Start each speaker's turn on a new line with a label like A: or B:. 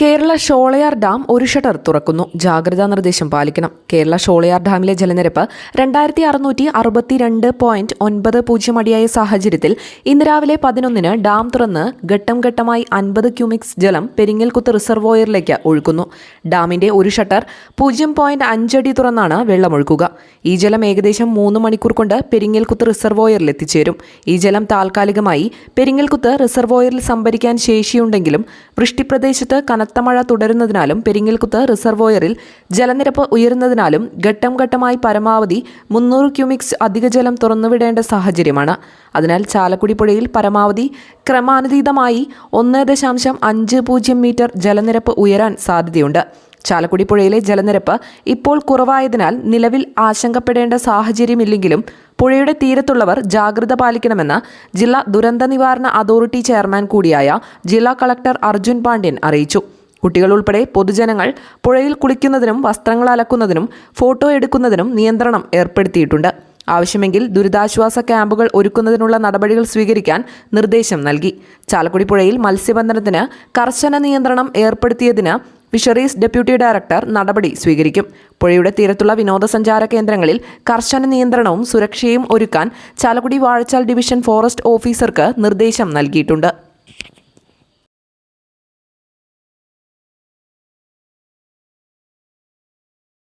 A: Kerala Sholayar dam ഒരു shutter തുറക്കുന്നു. ജാഗ്രതാ നിർദ്ദേശം പാലിക്കണം. കേരള ഷോളയാർ ഡാമിലെ ജലനിരപ്പ് രണ്ടായിരത്തി അറുന്നൂറ്റി അറുപത്തിരണ്ട് പോയിന്റ് ഒൻപത് പൂജ്യം അടിയായ സാഹചര്യത്തിൽ ഇന്ന് രാവിലെ പതിനൊന്നിന് ഡാം തുറന്ന് ഘട്ടം ഘട്ടമായി അൻപത് ക്യൂമിക്സ് ജലം പെരിങ്ങൽകുത്ത് റിസർവോയറിലേക്ക് ഒഴുക്കുന്നു. ഡാമിന്റെ ഒരു ഷട്ടർ പൂജ്യം പോയിന്റ് അഞ്ചടി തുറന്നാണ് വെള്ളമൊഴുക്കുക ഈ ജലം ഏകദേശം മൂന്ന് മണിക്കൂർ കൊണ്ട് പെരിങ്ങൽകുത്ത് റിസർവോയറിൽ എത്തിച്ചേരും. ഈ ജലം താൽക്കാലികമായി പെരിങ്ങൽകുത്ത് റിസർവോയറിൽ സംഭരിക്കാൻ ശേഷിയുണ്ടെങ്കിലും വൃഷ്ടിപ്രദേശത്ത് കനത്ത മഴ തുടരുന്നതിനാലും പെരിങ്ങൽകുത്ത് റിസർവോയറിൽ ജലനിരപ്പ് ഉയരുന്നതിനാലും ഘട്ടം ഘട്ടമായി പരമാവധി മുന്നൂറ് ക്യൂമിക്സ് അധിക ജലം തുറന്നുവിടേണ്ട സാഹചര്യമാണ്. അതിനാൽ ചാലക്കുടി പുഴയിൽ പരമാവധി ക്രമാനുതീതമായി ഒന്ന് ദശാംശം അഞ്ച് പൂജ്യം മീറ്റർ ജലനിരപ്പ് ഉയരാൻ സാധ്യതയുണ്ട്. ചാലക്കുടി പുഴയിലെ ജലനിരപ്പ് ഇപ്പോൾ കുറവായതിനാൽ നിലവിൽ ആശങ്കപ്പെടേണ്ട സാഹചര്യമില്ലെങ്കിലും പുഴയുടെ തീരത്തുള്ളവർ ജാഗ്രത പാലിക്കണമെന്ന് ജില്ലാ ദുരന്ത നിവാരണ അതോറിറ്റി ചെയർമാൻ കൂടിയായ ജില്ലാ കളക്ടർ അർജുൻ പാണ്ഡ്യൻ അറിയിച്ചു. കുട്ടികൾ ഉൾപ്പെടെ പൊതുജനങ്ങൾ പുഴയിൽ കുളിക്കുന്നതിനും വസ്ത്രങ്ങൾ അലക്കുന്നതിനും ഫോട്ടോ എടുക്കുന്നതിനും നിയന്ത്രണം ഏർപ്പെടുത്തിയിട്ടുണ്ട്. ആവശ്യമെങ്കിൽ ദുരിതാശ്വാസ ക്യാമ്പുകൾ ഒരുക്കുന്നതിനുള്ള നടപടികൾ സ്വീകരിക്കാൻ നിർദ്ദേശം നൽകി. ചാലക്കുടി പുഴയിൽ മത്സ്യബന്ധനത്തിന് കർശന നിയന്ത്രണം ഏർപ്പെടുത്തിയതിന് ഫിഷറീസ് ഡെപ്യൂട്ടി ഡയറക്ടർ നടപടി സ്വീകരിക്കും. പുഴയുടെ തീരത്തുള്ള വിനോദസഞ്ചാര കേന്ദ്രങ്ങളിൽ കർശന നിയന്ത്രണവും സുരക്ഷയും ഒരുക്കാൻ ചാലക്കുടി വാഴച്ചാൽ ഡിവിഷൻ ഫോറസ്റ്റ് ഓഫീസർക്ക് നിർദ്ദേശം നൽകിയിട്ടുണ്ട്.